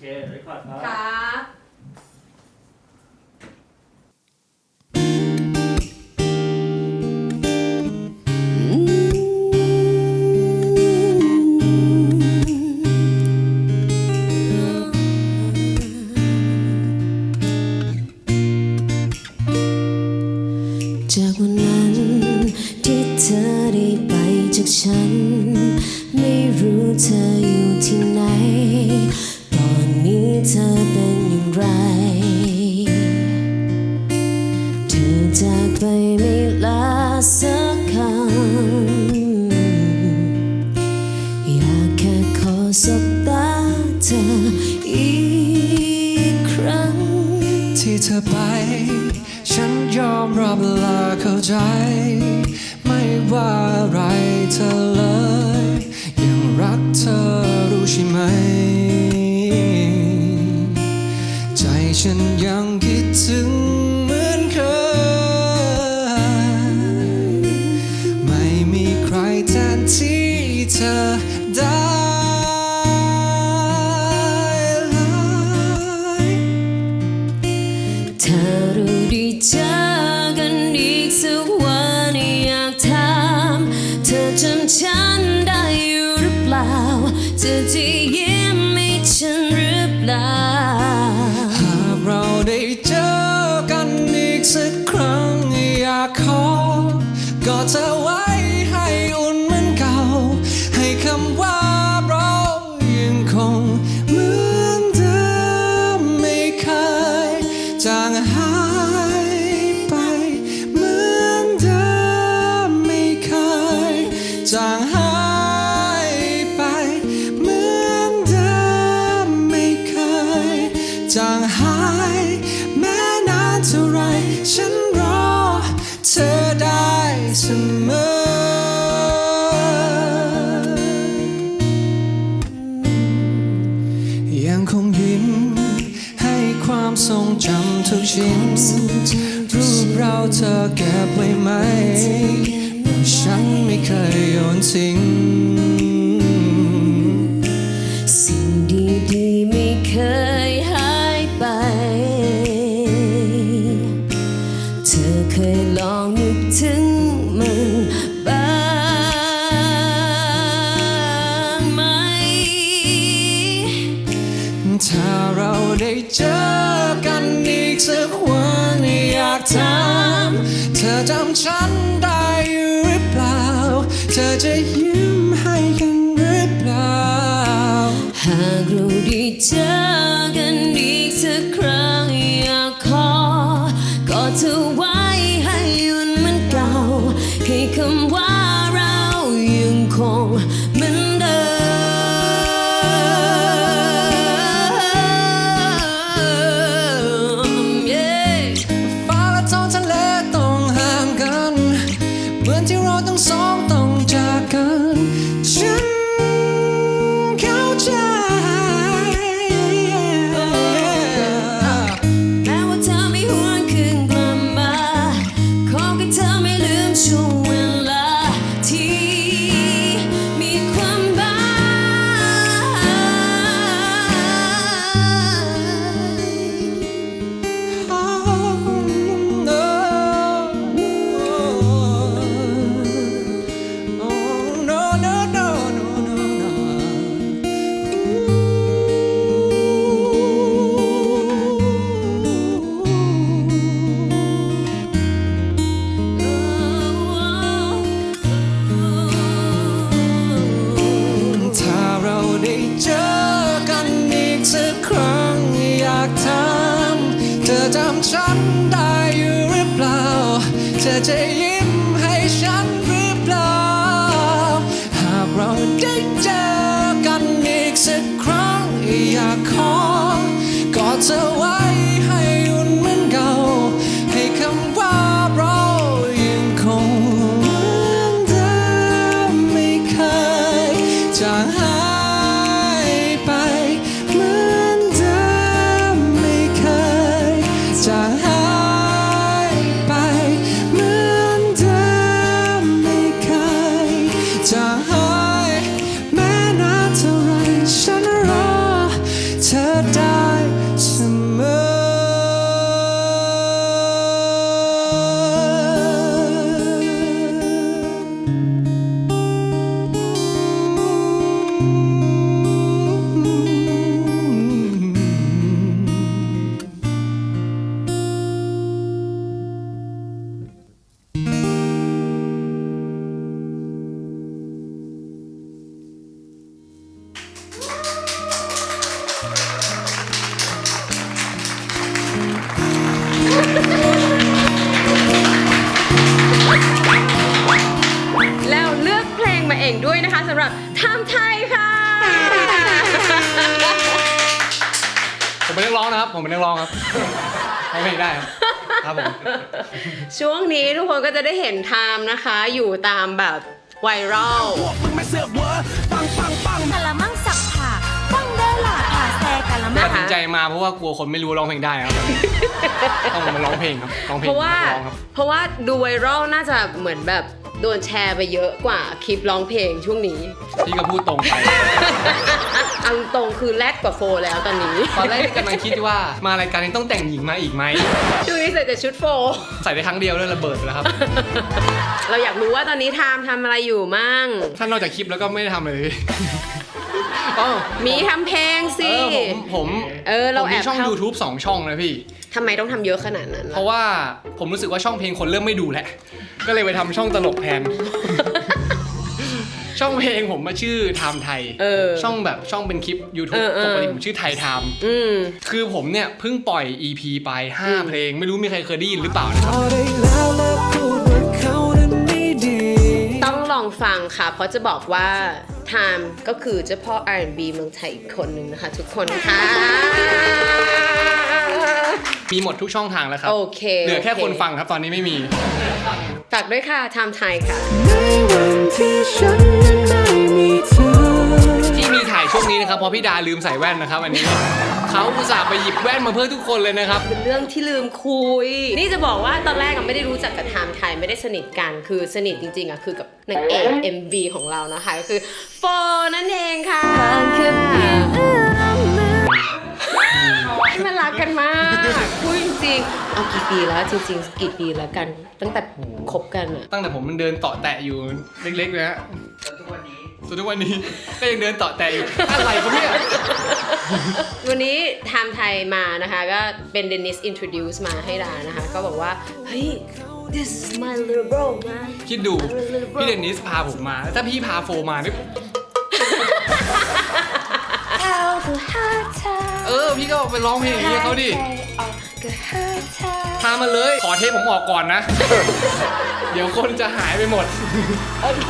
เคเรคคอร์ดครับ ครับ จออีกครั้ง ที่เธอไป ฉันยอมรับและเข้าใจ ไม่ว่าอะไรเธอเลย ยังรักเธอรู้ใช่ไหม ใจฉันยังคิดถึง เราเธอเก็บไว้ไหมเพราะฉันไม่เคยโยนทิ้ง สิ่งดีๆไม่เคยหายไป เธอเคยลองนึกถึงมันบ้างไหม ถ้าเราได้เจอกันอีกสักวันอยากถาม อจำฉันได้หรือเปล่า เธอจะยิ้มให้กันหรือเปล่า หากเราได้เจอกันอีกสักครั้งอยากขอกอดเธอไว้ให้ยุ่นเหมือนเก่าให้คำว่า เหมือนที่เราต้องสองต้องจากกัน เจอกันอีกสักครั้งอยากถามเธอจำฉันได้อยู่หรือเปล่า เธอจะยิ้มให้ฉันหรือเปล่า หากเราได้เจอกันอีกสักครั้งอยากขอกอดเธอไว้ ผมเป็นนักร้องนะครับ ผมเป็นนักร้องครับร้องเพลงได้ครับ ครับผม ช่วงนี้ทุกคนก็จะได้เห็นไทม์นะคะ อยู่ตามแบบไวรัลกะละมังสักผ่าฟังได้หล่ะผ่าแซกะละมัตังดสินใจมาเพราะว่ากลัวคนไม่รู้ร้องเพลงได้ครับ ต้องมาร้องเพลงครับ ร้องเพลงเพราะว่าร้องครับ เพราะว่าดูไวรัลน่าจะเหมือนแบบ โดนแชร์ไปเยอะกว่าคลิปร้องเพลงช่วงนี้ พี่ก็พูดตรงไปเอาตรงคือแรดกว่าโฟแล้วตอนนี้ตอนแรกกำลังคิดว่ามารายการนี้ต้องแต่งหญิงมาอีกไหมช่วงนี้ใส่แต่ชุดโฟ ใส่ได้ครั้งเดียวด้วยระเบิดไปแล้วครับ เราอยากรู้ว่าตอนนี้ไทม์ทำอะไรอยู่มั่ง ถ้านอกจากคลิปแล้วก็ไม่ได้ทำอะไรเลยอ๋อมีทำเพลงเอสิ อผมผมเออเราผมมีแอบช่อง เข้า YouTube 2ช่องนะพี่ ทำไมต้องทำเยอะขนาดนั้นเพล่ะราะว่าผมรู้สึกว่าช่องเพลงคนเริ่มไม่ดูแหละ ก็เลยไปทำช่องตลกแทน ช่องเพลงผมมาชื่อไทม์ไทย เออ ช่องแบบช่องเป็นคลิป เอ YouTube อเออ ปกติผมชื่อไทยไทม์อืม คือผมเนี่ยเพิ่งปล่อย EP ไป อืม 5 เพลง ไม่รู้มีใครเคยได้ยินหรือเปล่านะครับพอได้แล้วและพูดว่าเขานั้นไม่ดี ต้องลองฟังค่ะ เพราะจะบอกว่าไทม์ก็คือเจ้าพ่อ R&B เมืองไทยอีกคนหนึ่งนะคะ ทุกคนค่ะ มีหมดทุกช่องทางแล้วครับ โอเคเหลือแค่โอเคคนฟังครับตอนนี้ไม่มี ฝากด้วยค่ะไทม์ไทยค่ะ ในวันที่ฉันนั้นไม่มีเธอ ที่มีถ่ายช่วงนี้นะครับเพราะพี่ดาลืมใส่แว่นนะครับวันนี้ เขาอุตส่าห์ไปหยิบแว่นมาเพื่อทุกคนเลยนะครับ เป็นเรื่องที่ลืมคุย นี่จะบอกว่าตอนแรกอะไม่ได้รู้จักกับไทม์ไทยไม่ได้สนิทกันคือสนิทจริงๆอะคือกับนางเอก MV ของเรานะคะก็คือโฟนั่นเองค่ะ มันรักกันมากพูดจริงๆเอากี่ปีแล้วจริง ๆ กี่ปีแล้วกัน ตั้งแต่คบกันอะตั้งแต่ผมมันเดินเต่อแตะอยู่เล็กๆเลยฮะจนทุกวันนี้จนทุกวันนี้ก็ยังเดินเต่อแตะอยู่อะไรครับเนี่ย วันนี้ไทม์ไทยมานะคะ ก็เป็นเดนิส introduce มาให้ดานะคะ ก็บอกว่า เฮ้ย this is my little bro นะ คิดดู พี่เดนนิสพาผมมา ถ้าพี่พาโฟมาเนี่ยเอาคือหา เธอเออพี่ก็ไปร้องเพลงอย่างนี้ให้เขาดิหใจออกก็หาเธอพามาเลย ขอเทปผมออกก่อนนะ เดี๋ยวคนจะหายไปหมด โอเค